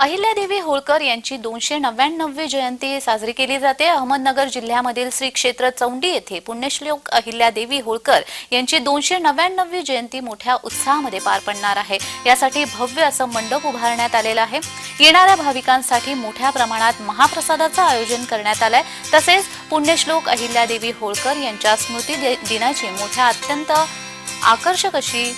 अहिल्यादेवी होळकर यांची दोनशे नव्याण्णववी जयंती साजरी केली जाते. अहमदनगर जिल्ह्यामधील श्री क्षेत्र चौंडी येथे पुण्यश्लोक अहिल्यादेवी होळकर यांची दोनशे नव्याण्णववी जयंती मोठ्या उत्साहामध्ये पार पडणार आहे. यासाठी भव्य असं मंडप उभारण्यात आलेलं आहे. येणाऱ्या भाविकांसाठी मोठ्या प्रमाणात महाप्रसादाचं आयोजन करण्यात आलंय. तसेच पुण्यश्लोक अहिल्यादेवी होळकर यांच्या स्मृती दि- दिनाची मोठ्या अत्यंत आकर्षक अशी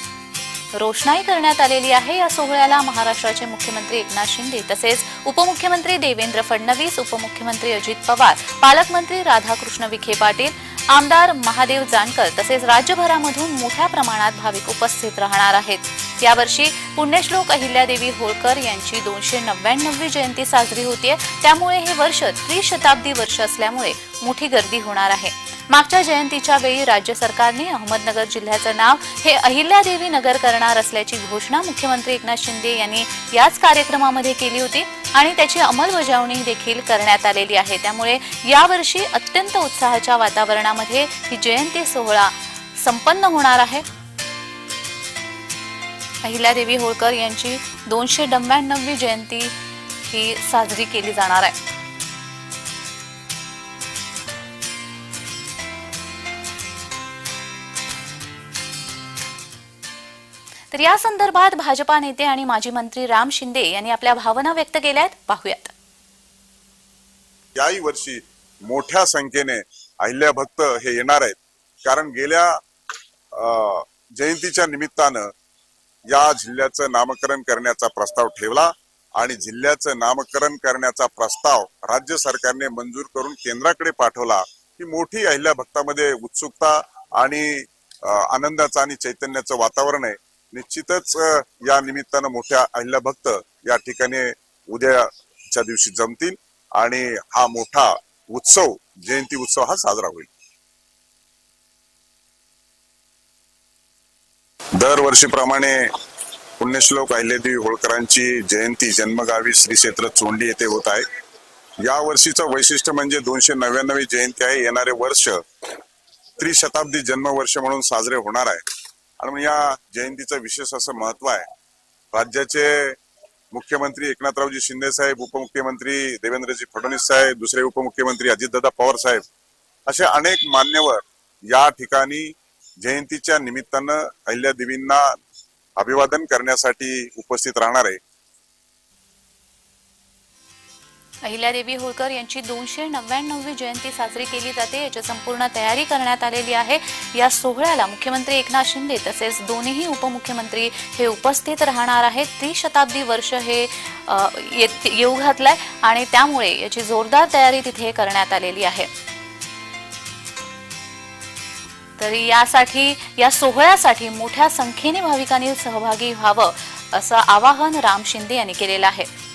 रोषणाई करण्यात आलेली आहे. या सोहळ्याला महाराष्ट्राचे मुख्यमंत्री एकनाथ शिंदे तसेच उपमुख्यमंत्री देवेंद्र फडणवीस उपमुख्यमंत्री अजित पवार पालकमंत्री राधाकृष्ण विखे पाटील आमदार महादेव जानकर तसेच राज्यभरामधून मोठ्या प्रमाणात भाविक उपस्थित राहणार आहेत. यावर्षी पुण्यश्लोक अहिल्यादेवी होळकर यांची दोनशे नव्याण्णववी जयंती साजरी होतीये. त्यामुळे हे वर्ष त्रिशताब्दी वर्ष असल्यामुळे मोठी गर्दी होणार आहे. मागच्या जयंतीच्या वेळी राज्य सरकारने अहमदनगर जिल्ह्याचं नाव हे अहिल्यादेवी नगर करणार असल्याची घोषणा मुख्यमंत्री एकनाथ शिंदे यांनी याच कार्यक्रमामध्ये केली होती आणि त्याची अंमलबजावणी देखील करण्यात आलेली आहे. त्यामुळे यावर्षी अत्यंत उत्साहाच्या वातावरणामध्ये ही जयंती सोहळा संपन्न होणार आहे. अहिल्यादेवी होळकर यांची दोनशे नव्याण्णववी जयंती ही साजरी केली जाणार आहे. तर या संदर्भात भाजपा नेते आणि माजी मंत्री राम शिंदे यांनी आपल्या भावना व्यक्त केल्या आहेत पाहूयात. याही वर्षी मोठ्या संख्येने अहिल्या भक्त हे येणार आहेत. कारण गेल्या अं, जयंतीच्या निमित्तानं या जिल्ह्याचं नामकरण करण्याचा प्रस्ताव ठेवला आणि जिल्ह्याचं नामकरण करण्याचा प्रस्ताव राज्य सरकारने मंजूर करून केंद्राकडे पाठवला. ही मोठी अहिल्या भक्तामध्ये उत्सुकता आणि आनंदाचं आणि चैतन्याचं वातावरण आहे. निश्चितच या निमित्तानं मोठ्या अहिल्या भक्त या ठिकाणी उद्याच्या दिवशी जमतील आणि हा मोठा उत्सव जयंती उत्सव हा साजरा होईल. दरवर्षीप्रमाणे पुण्यश्लोक अहिल्यादेवी होळकरांची जयंती जन्मगावी श्री क्षेत्र चोंडी येथे होत आहे. या वर्षीचं वैशिष्ट्य म्हणजे दोनशे नव्याण्णवी जयंती आहे. येणारे वर्ष त्रिशताब्दी जन्मवर्ष म्हणून साजरे होणार आहे. आणि म्हणून या जयंतीचं विशेष असं महत्त्व आहे. राज्याचे मुख्यमंत्री एकनाथरावजी शिंदे साहेब उपमुख्यमंत्री देवेंद्रजी फडणवीस साहेब दुसरे उपमुख्यमंत्री अजितदादा पवार साहेब असे अनेक मान्यवर या ठिकाणी जयंतीच्या निमित्तानं अहिल्यादेवींना अभिवादन करण्यासाठी उपस्थित राहणार आहे. अहिल्यादेवी होळकर यांची दोनशे नव्याण्णववी जयंती साजरी केली जाते. याची संपूर्ण तयारी करण्यात आलेली आहे. या सोहळ्याला मुख्यमंत्री एकनाथ शिंदे तसेच दोन्ही उपमुख्यमंत्री हे उपस्थित राहणार आहेत. त्रिशताब्दी वर्ष हे येत- येऊ घातलंय आणि त्यामुळे याची जोरदार तयारी तिथे करण्यात आलेली आहे. तर यासाठी या सोहळ्यासाठी मोठ्या संख्येने भाविकांनी सहभागी व्हावं असं आवाहन राम शिंदे यांनी केलेलं आहे.